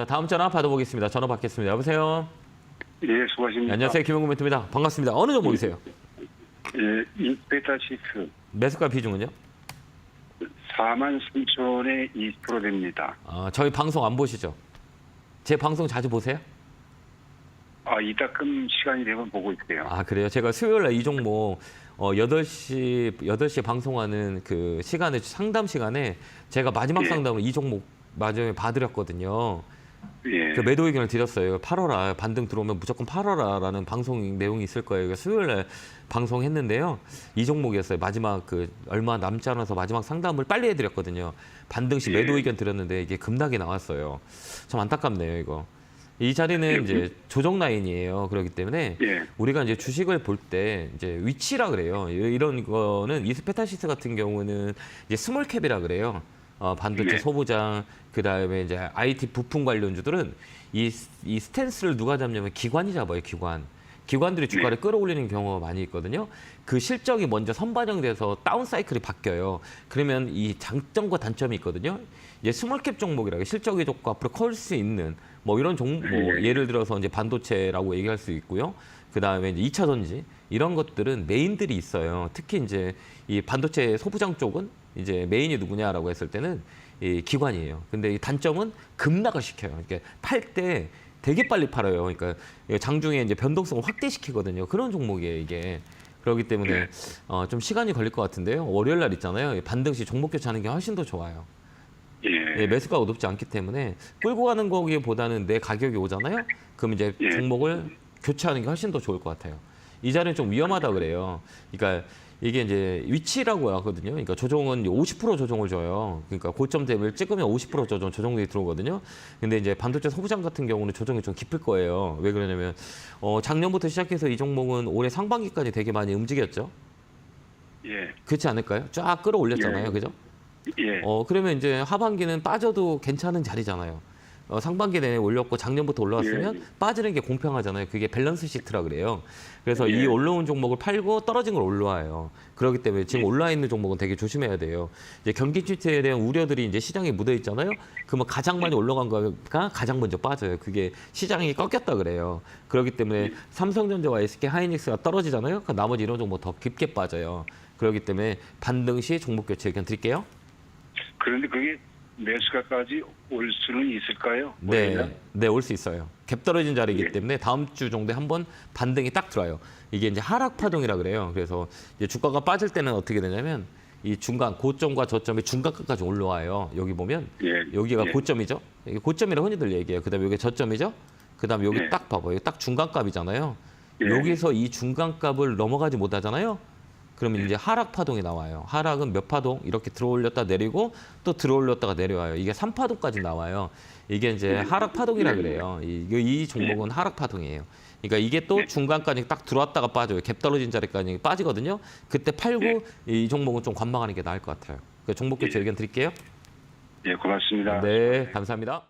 자, 다음 전화 받아보겠습니다. 전화 받겠습니다. 여보세요. 예, 수고하십니다. 네, 안녕하세요. 김영구 멘트입니다. 반갑습니다. 어느 종목이세요? 예, 인베타시스 매수가 비중은요? 4만 3천에 20% 됩니다. 아, 저희 방송 안 보시죠? 제 방송 자주 보세요? 아, 이따금 시간이 되면 보고 있어요. 아, 그래요? 제가 수요일 날 이 종목 어, 8시, 8시에 방송하는 그 시간에, 상담 시간에 제가 마지막 예. 상담을 이 종목 마지막에 봐드렸거든요. 예. 그 매도 의견을 드렸어요. 8월아 반등 들어오면 무조건 8월아라는 방송 내용이 있을 거예요. 그래서 수요일 날 방송했는데요. 이 종목이었어요. 마지막 그 얼마 남지 않아서 마지막 상담을 빨리 해드렸거든요. 반등 시 매도 예. 의견 드렸는데 이게 급락이 나왔어요. 참 안타깝네요, 이거. 이 자리는 이제 조정 라인이에요. 그렇기 때문에 예. 우리가 이제 주식을 볼 때 이제 위치라 그래요. 이- 이런 거는 이스페타시스 같은 경우는 이제 스몰 캡이라 그래요. 어, 반도체 네. 소부장 그다음에 이제 IT 부품 관련주들은 이, 이 스탠스를 누가 잡냐면 기관이 잡아요. 기관. 기관들이 주가를 끌어올리는 경우가 많이 있거든요. 그 실적이 먼저 선반영돼서 다운 사이클이 바뀌어요. 그러면 이 장점과 단점이 있거든요. 이제 스몰캡 종목이라고 실적이 좋고 앞으로 커질 수 있는 뭐 이런 종, 뭐 네. 예를 들어서 이제 반도체라고 얘기할 수 있고요. 그 다음에 이제 2차 전지 이런 것들은 메인들이 있어요. 특히 이제 이 반도체 소부장 쪽은 이제 메인이 누구냐라고 했을 때는 이 기관이에요. 근데 이 단점은 급락을 시켜요. 이렇게 팔 때 되게 빨리 팔아요. 그러니까 장중에 이제 변동성을 확대시키거든요. 그런 종목이에요, 이게. 그렇기 때문에 어, 좀 시간이 걸릴 것 같은데요. 월요일 날 있잖아요. 이 반등시 종목 교체하는 게 훨씬 더 좋아요. 예. 예, 매수가 높지 않기 때문에 끌고 가는 거기보다는 내 가격이 오잖아요. 그럼 이제 예. 종목을 교체하는 게 훨씬 더 좋을 것 같아요. 이 자리는 좀 위험하다 그래요. 그러니까 이게 이제 위치라고 하거든요. 그러니까 조정은 50% 조정을 줘요. 그러니까 고점 대비를 찍으면 50% 조정 조정이 들어오거든요. 근데 이제 반도체 소부장 같은 경우는 조정이 좀 깊을 거예요. 왜 그러냐면 어, 작년부터 시작해서 이 종목은 올해 상반기까지 되게 많이 움직였죠. 예. 그렇지 않을까요? 쫙 끌어올렸잖아요. 예. 그죠? 예. 어 그러면 이제 하반기는 빠져도 괜찮은 자리잖아요. 어, 상반기 내내 올렸고 작년부터 올라왔으면 예. 빠지는 게 공평하잖아요. 그게 밸런스 시트라 그래요. 그래서 예. 이 올라온 종목을 팔고 떨어진 걸 올라와요. 그렇기 때문에 지금 예. 올라 있는 종목은 되게 조심해야 돼요. 이제 경기 침체에 대한 우려들이 이제 시장에 묻어 있잖아요. 그러면 가장 많이 올라간 거가 가장 먼저 빠져요. 그게 시장이 꺾였다 그래요. 그렇기 때문에 삼성전자와 SK 하이닉스가 떨어지잖아요. 그 나머지 이런 종목 더 깊게 빠져요. 그렇기 때문에 반등 시 종목 교체 의견 드릴게요. 그런데 그게 매수가까지 올 수는 있을까요? 네? 네, 올 수 있어요. 갭 떨어진 자리이기 예. 때문에 다음 주 정도에 한 번 반등이 딱 들어요. 이게 이제 하락 파동이라 그래요. 그래서 이제 주가가 빠질 때는 어떻게 되냐면 이 중간 고점과 저점이 중간까지 올라와요. 여기 보면 예. 여기가 예. 고점이죠. 이게 고점이라고 흔히들 얘기해요. 그다음에 여기 저점이죠. 그다음에 여기 예. 딱 봐봐요. 딱 중간값이잖아요. 예. 여기서 이 중간값을 넘어가지 못하잖아요. 그러면 이제 하락 파동이 나와요. 하락은 몇 파동 이렇게 들어올렸다 내리고 또 들어올렸다가 내려와요. 이게 3파동까지 나와요. 이게 이제 하락 파동이라 그래요. 이, 이 종목은 하락 파동이에요. 그러니까 이게 또 중간까지 딱 들어왔다가 빠져요. 갭 떨어진 자리까지 빠지거든요. 그때 팔고 이 종목은 좀 관망하는 게 나을 것 같아요. 그 종목 교체 의견 드릴게요. 예, 고맙습니다. 네, 감사합니다.